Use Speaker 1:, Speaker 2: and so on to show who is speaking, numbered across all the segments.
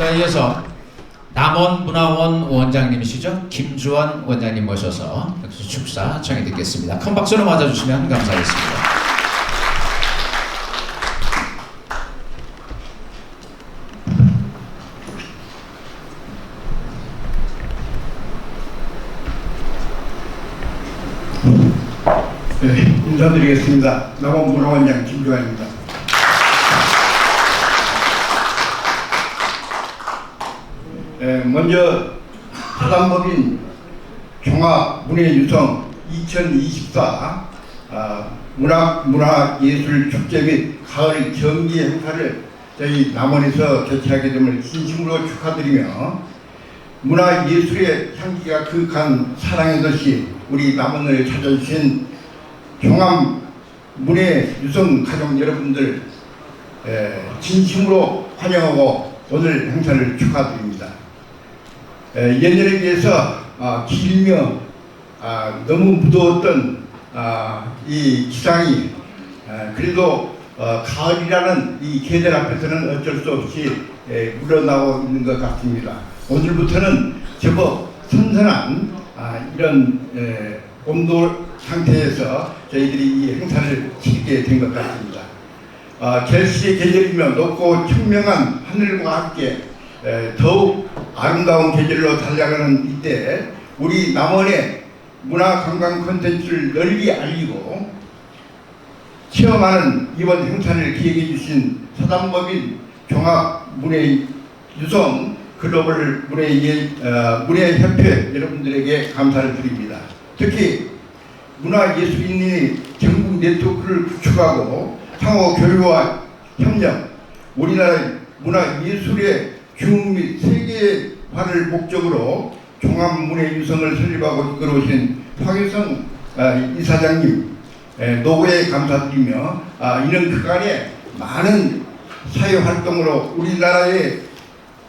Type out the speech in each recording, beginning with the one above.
Speaker 1: 자, 이어서 남원문화원 원장님이시죠? 김주원 원장님 모셔서 역시 축사 청해 듣겠습니다. 큰 박수로 맞아주시면 감사하겠습니다.
Speaker 2: 네, 인사드리겠습니다. 남원문화원장 김조환입니다. 네, 먼저 사단법인 종합문예유성 2024 아, 문학 문화예술 축제 및 가을 경기 행사를 저희 남원에서 개최하게 됨을 진심으로 축하드리며 문화예술의 향기가 그간 사랑의 도시 우리 남원을 찾아주신 종합 문예 유성 가족 여러분들 에, 진심으로 환영하고 오늘 행사를 축하드립니다. 에, 예년에 비해서 아, 길며 아, 너무 무더웠던 아, 이 기상이 아, 그래도 어, 가을이라는 이 계절 앞에서는 어쩔 수 없이 에, 물러나고 있는 것 같습니다. 오늘부터는 제법 선선한 아, 이런 에, 온도 상태에서 저희들이 이 행사를 치르게 된 것 같습니다. 아, 결실의 계절이며 높고 청명한 하늘과 함께 에, 더욱 아름다운 계절로 달려가는 이때 우리 남원의 문화 관광 콘텐츠를 널리 알리고 체험하는 이번 행사를 기획해 주신 사단법인 종합문예 유성 글로벌 문예 어, 문예협회 여러분들에게 감사를 드립니다. 특히 문화예술인이 전국 네트워크를 구축하고 상호 교류와 협력, 우리나라 문화예술의 중흥 및 세계화를 목적으로 종합문예 유성을 설립하고 이끌어오신 황유성 아, 이사장님 에, 노고에 감사드리며 아, 이런 그간에 많은 사회 활동으로 우리나라의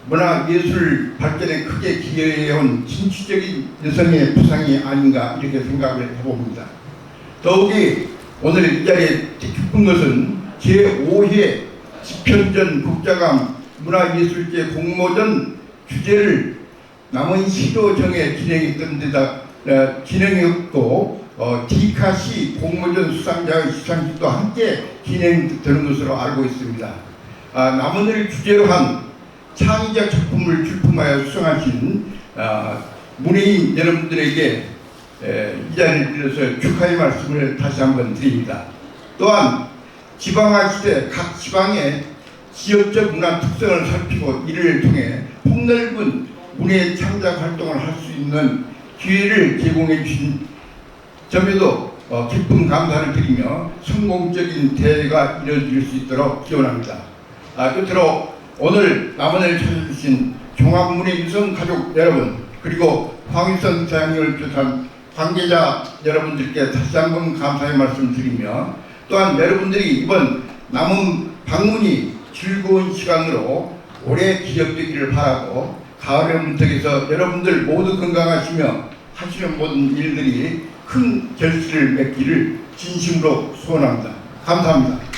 Speaker 2: 문화예술 발전에 크게 기여해온 진취적인 여성의 부상이 아닌가 이렇게 생각을 해봅니다. 더욱이 오늘 이 자리에 기쁜 것은 제5회 지편전 국자감 문화예술제 공모전 주제를 남은 시도 정에 진행했던 데다 어, 진행했고 어, 디카시 공모전 수상자의 시상식도 함께 진행되는 것으로 알고 있습니다. 아, 남원을 주제로 한 창의적 작품을 출품하여 수상하신 아, 문예인 여러분들에게 에, 이 자리를 빌어서 축하의 말씀을 다시 한번 드립니다. 또한 지방화 시대 각 지방의 지역적 문화 특성을 살피고 이를 통해 폭넓은 문예 창작 활동을 할 수 있는 기회를 제공해 주신 점에도 어, 기쁜 감사를 드리며 성공적인 대회가 이루어질 수 있도록 기원합니다. 아, 끝으로 오늘 남원을 찾아주신 종합문예 유성 가족 여러분 그리고 황일선 사장님을 비롯한 관계자 여러분들께 다시 한 번 감사의 말씀 드리며 또한 여러분들이 이번 남원 방문이 즐거운 시간으로 오래 기억되기를 바라고 가을의 문턱에서 여러분들 모두 건강하시며 하시는 모든 일들이 큰 결실을 맺기를 진심으로 소원합니다. 감사합니다.